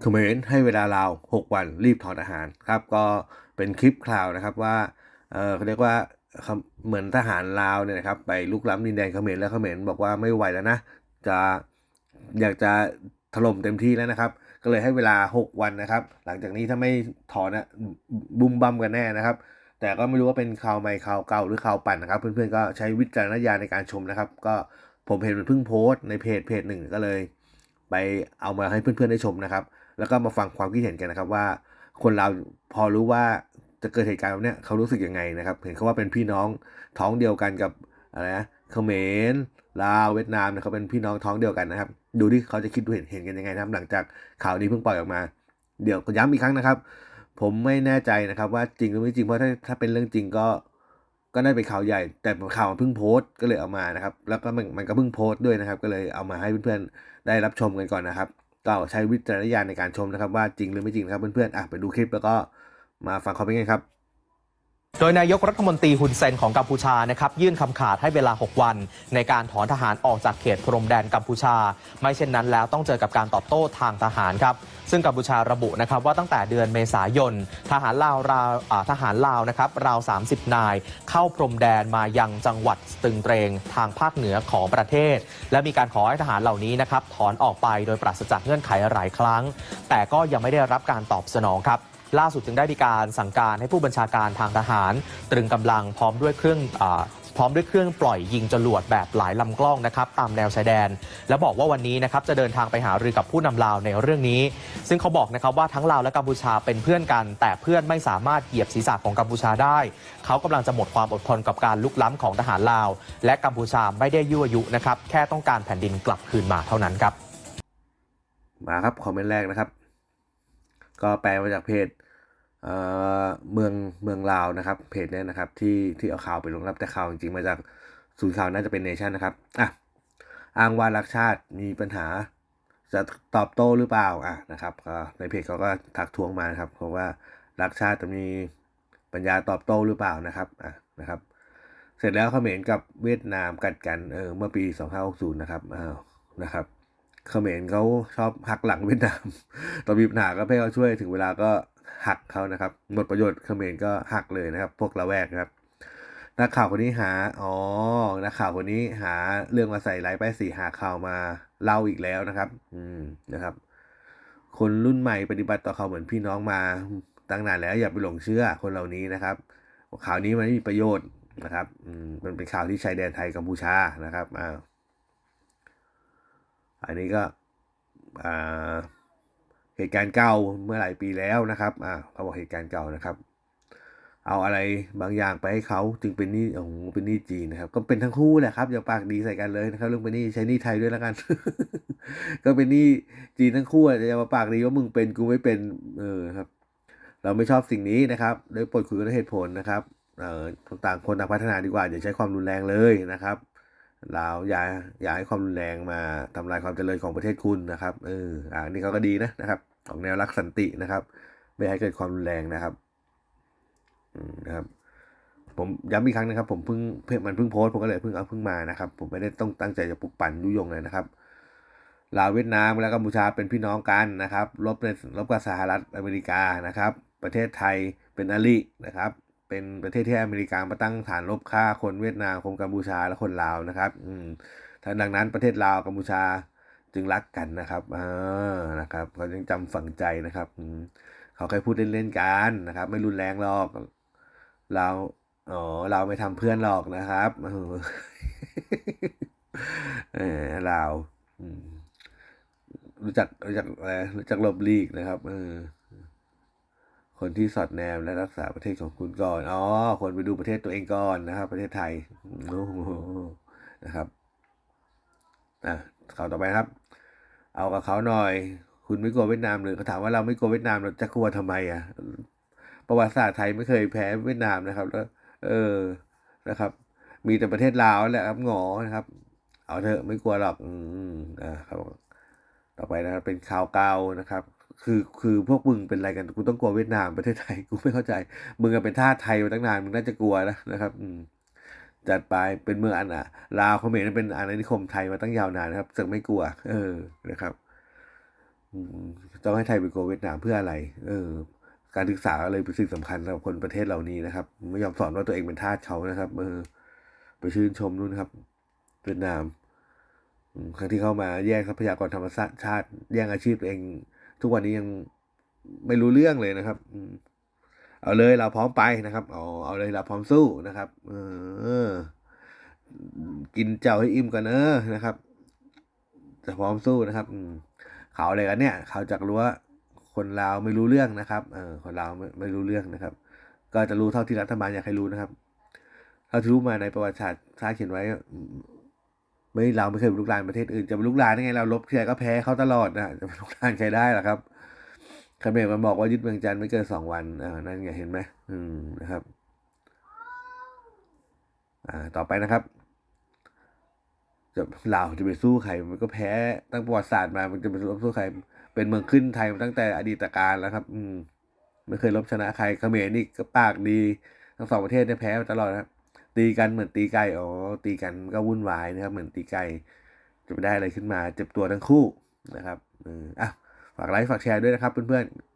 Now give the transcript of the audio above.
เขมรให้เวลาลา6 วันรีบถอนทหารครับ ก็เป็นคลิปข่าวนะครับว่าเออเขาเรียกว่าเหมือนทหารลาวเนี่ยนะครับไปลุกล้ำดินแดนเขมรแล้วเขมรบอกว่าไม่ไหวแล้วนะจะอยากจะถล่มเต็มที่แล้วนะครับ ก็เลยให้เวลา 6 วันนะครับ หลังจากนี้ถ้าไม่ถอนนะบุมบัมกันแน่นะครับ แต่ก็ไม่รู้ว่าเป็นข่าวใหม่ข่าวเก่าหรือข่าวปั่นนะครับ เพื่อนๆก็ใช้วิจารณญาณในการชมนะครับ ก็ผมเห็นมันเพิ่งโพสต์ในเพจเพจหนึ่งก็เลย ไปเอามาให้เพื่อนๆได้ชมนะครับ แล้วก็มาฟังความคิดเห็นกันนะครับว่า คนเราพอรู้ว่าจะเกิดเหตุการณ์แบบนี้เขารู้สึกยังไงนะครับ เห็นเขาว่าเป็นพี่น้องท้องเดียวกันกับอะไรนะเขมรลาวเวียดนามเนี่ยเขาเป็นพี่น้องท้องเดียวกันนะครับ ดูที่เขาจะคิดดูเห็นเห็นกันยังไงนะครับ หลังจากข่าวนี้เพิ่งปล่อยออกมา เดี๋ยวย้ำอีกครั้งนะครับ ผมไม่แน่ใจนะครับ ว่าจริงหรือไม่จริงเพราะถ้าถ้าเป็นเรื่องจริงก็ก็ได้เป็นข่าวใหญ่ แต่ข่าวมันเพิ่งโพสต์ก็เลยเอามานะครับ แล้วก็มันมันก็เพิ่งโพสต์ด้วยนะครับ ก็เลยเอามาให้เพื่อนๆได้รับชมกันก่อนนะครับ ก็ใช้วิจารณญาณในการชมนะครับ ว่าจริงหรือไม่จริงนะครับเพื่อนๆอะไปดูคลิปแล้วก็มาฟังคอมเมนต์กันครับ โดยนายกรัฐมนตรีฮุนเซนของกัมพูชานะครับยื่นคำขาดให้เวลา 6 วัน ในการถอนทหารออกจากเขตพรมแดนกัมพูชา ไม่เช่นนั้นแล้วต้องเจอกับการตอบโต้ทางทหารครับซึ่งกัมพูชาระบุนะครับว่าตั้งแต่เดือนเมษายน ทหารลาวราวทหารลาวนะครับราว 30 นาย เข้าพรมแดนมายังจังหวัดตึงเตรงทางภาคเหนือของประเทศ และมีการขอให้ทหารเหล่านี้นะครับถอนออกไปโดยปราศจากเงื่อนไขหลายครั้ง แต่ก็ยังไม่ได้รับการตอบสนองครับ ล่าสุดจึงได้มีการสั่งการให้ผู้บัญชาการทางทหาร ตรึงกำลังพร้อมด้วยเครื่องอพร้อมด้วยเครื่องปล่อยยิงจรวดแบบหลายลำกล้องนะครับตามแนวชายแดน และบอกว่าวันนี้นะครับจะเดินทางไปหารือกับผู้นำลาวในเรื่องนี้ ซึ่งเขาบอกนะครับว่าทั้งลาวและกัมพูชาเป็นเพื่อนกัน แต่เพื่อนไม่สามารถเหยียบศีรษะของกัมพูชาได้ เขากำลังจะหมดความอดทนกับการลุกล้ำของทหารลาว และกัมพูชาไม่ได้ยั่วยุนะครับแค่ต้องการแผ่นดินกลับคืนมาเท่านั้นครับมาครับคอมเมนต์แรกนะครับ ก็แปลมาจากเพจเอ่อเมืองเมืองลาวนะครับ เพจเนี้ยนะครับที่ที่เอาข่าวไปลงรับแต่ข่าวจริงๆมาจากศูนย์ข่าวน่าจะเป็นเนชั่นนะครับอะอ้างว่ารักชาติมีปัญหาจะตอบโต้หรือเปล่าอะนะครับก็ในเพจเขาก็ทักท้วงมานะครับเพราะว่ารักชาติจะมีปัญญาตอบโต้หรือเปล่านะครับอะนะครับ เสร็จแล้วเขมรกับเวียดนามกัดกันเออเมื่อปี 2560 นะครับอ้าวนะครับ เขมรเขาชอบหักหลังเวียดนามตอนมีปัญหาก็ให้เขาช่วยถึงเวลาก็หักเขานะครับ หมดประโยชน์เขมรก็หักเลยนะครับ พวกละแวกครับนักข่าวคนนี้หา อ๋อ นักข่าวคนนี้หาเรื่องมาใส่ไลฟ์ไปสี่หาข่าวมาเล่าอีกแล้วนะครับ อืม นะครับ คนรุ่นใหม่ปฏิบัติต่อเขาเหมือนพี่น้องมาตั้งนานแล้วอย่าไปหลงเชื่อคนเหล่านี้นะครับ ข่าวนี้มันไม่มีประโยชน์นะครับ อืม มันเป็นข่าวที่ชายแดนไทยกัมพูชานะครับ อ้าว อันนี้ก็เหตุการณ์เก่าเมื่อหลายปีแล้วนะครับอ่าเขาบอกเหตุการณ์เก่านะครับ เอาอะไรบางอย่างไปให้เขาจึงเป็นนี้โอ้โหเป็นนี้จีนนะครับ ก็เป็นทั้งคู่แหละครับอย่าปากดีใส่กันเลยนะครับเรื่องเป็นนี้ใช้นี้ไทยด้วยแล้วกัน ก็เป็นนี้จีนทั้งคู่อะจะมาปากดีว่ามึงเป็นกูไม่เป็นเออครับ เราไม่ชอบสิ่งนี้นะครับโดยโปรดคุยกันด้วยเหตุผลนะครับเอ่อต่างคนต่างพัฒนาดีกว่าอย่าใช้ความรุนแรงเลยนะครับ เราอย่าอย่าให้ความรุนแรงมาทำลายความเจริญของประเทศคุณนะครับเอออ่านี่เขาก็ดีนะนะครับ ของแนวรักสันตินะครับ ไม่ให้เกิดความรุนแรงนะครับอืมนะครับ ผมย้ำอีกครั้งนะครับ ผมเพิ่งเพิ่งมันเพิ่งโพสต์ผมก็เลยเพิ่งเอาเพิ่งมานะครับ ผมไม่ได้ต้องตั้งใจจะปลุกปั่นยุยงเลยนะครับลาวเวียดนามและกัมพูชาเป็นพี่น้องกันนะครับรบในรบกับสหรัฐอเมริกานะครับ ประเทศไทยเป็นอลินะครับ เป็นประเทศที่อเมริกามาตั้งฐานรบฆ่าคนเวียดนามคนกัมพูชาและคนลาวนะครับ อืมดังนั้นประเทศลาวกัมพูชาจึงรักกันนะครับอ่านะครับเขายังจำฝังใจนะครับอืมเขาเคยพูดเล่นๆกันนะครับ ไม่รุนแรงหรอกเราอ๋อเราไม่ทำเพื่อนหรอกนะครับเออเออเราอืมรู้จักรู้จักอะไรรู้จักหลบลีกนะครับเออ คนที่สอดแนมและรักษาประเทศของคุณก่อน อ๋อ คนไปดูประเทศตัวเองก่อนนะครับ ประเทศไทยโอ้โหนะครับ อะข่าวต่อไปครับ เอากับเขาหน่อย คุณไม่กลัวเวียดนามหรือเขาถามว่าเราไม่กลัวเวียดนามเราจะกลัวทำไมอะ ประวัติศาสตร์ไทยไม่เคยแพ้เวียดนามนะครับ แล้ว เออ นะครับ มีแต่ประเทศลาวแหละครับหงอนะครับ เอาเถอะไม่กลัวหรอก อืม อ่าครับ ต่อไปนะครับเป็นข่าวเก่านะครับ คือคือพวกมึงเป็นอะไรกันกูต้องกลัวเวียดนามประเทศไทยกูไม่เข้าใจ มึงอะเป็นทาสไทยมาตั้งนานมึงน่าจะกลัวนะนะครับอืมจัดไปเป็นเมืองอันอะลาวเขมรเป็นอาณานิคมไทยมาตั้งยาวนานนะครับจึงไม่กลัว เออนะครับต้องให้ไทยไปโกงเวียดนามเพื่ออะไร เออ การศึกษาเลยเป็นสิ่งสำคัญสำหรับคนประเทศเหล่านี้นะครับไม่ยอมสอนว่าตัวเองเป็นทาสเขานะครับ เออ ไปชื่นชมนู่นครับ เวียดนามอืมครั้งที่เข้ามาแย่งทรัพยากรธรรมชาติแย่งอาชีพตัวเอง ทุกวันนี้ยังไม่รู้เรื่องเลยนะครับเอาเลยเราพร้อมไปนะครับเอาเอาเลยเราพร้อมสู้นะครับ เออ กินเจ้าให้อิ่มกันเนอะนะครับ จะพร้อมสู้นะครับเขาอะไรกันเนี่ยเขาจากรั้วคนลาวไม่รู้เรื่องนะครับเออคนลาวไม่ไม่รู้เรื่องนะครับ ก็จะรู้เท่าที่รัฐบาลอยากให้รู้นะครับเท่าที่รู้มาในประวัติศาสตร์ชาติเขียนไว้ ไม่เราไม่เคยเป็นลูกหลานประเทศอื่นจะเป็นลูกหลานได้ไงเราลบทีไรก็แพ้เขาตลอดนะจะเป็นลูกหลานใครได้ล่ะครับเขมรมันบอกว่ายึดเมืองจันทร์ไม่เกินสองวันอ่านั่นไงเห็นไหมอืมนะครับอ่าต่อไปนะครับจะลาวจะไปสู้ใครมันก็แพ้ตั้งประวัติศาสตร์มามันจะไปสู้ใคร เป็นเมืองขึ้นไทยมาตั้งแต่อดีตการแล้วครับ อืมไม่เคยลบชนะใครเขมรนี่ก็ปากดี ทั้งสองประเทศเนี่ยแพ้มาตลอดนะครับ ตีกันเหมือนตีไก่อ๋อตีกันก็วุ่นวายนะครับ เหมือนตีไก่จะไม่ได้อะไรขึ้นมา เจ็บตัวทั้งคู่นะครับอออะฝากไลค์ฝากแชร์ด้วยนะครับเพื่อนๆ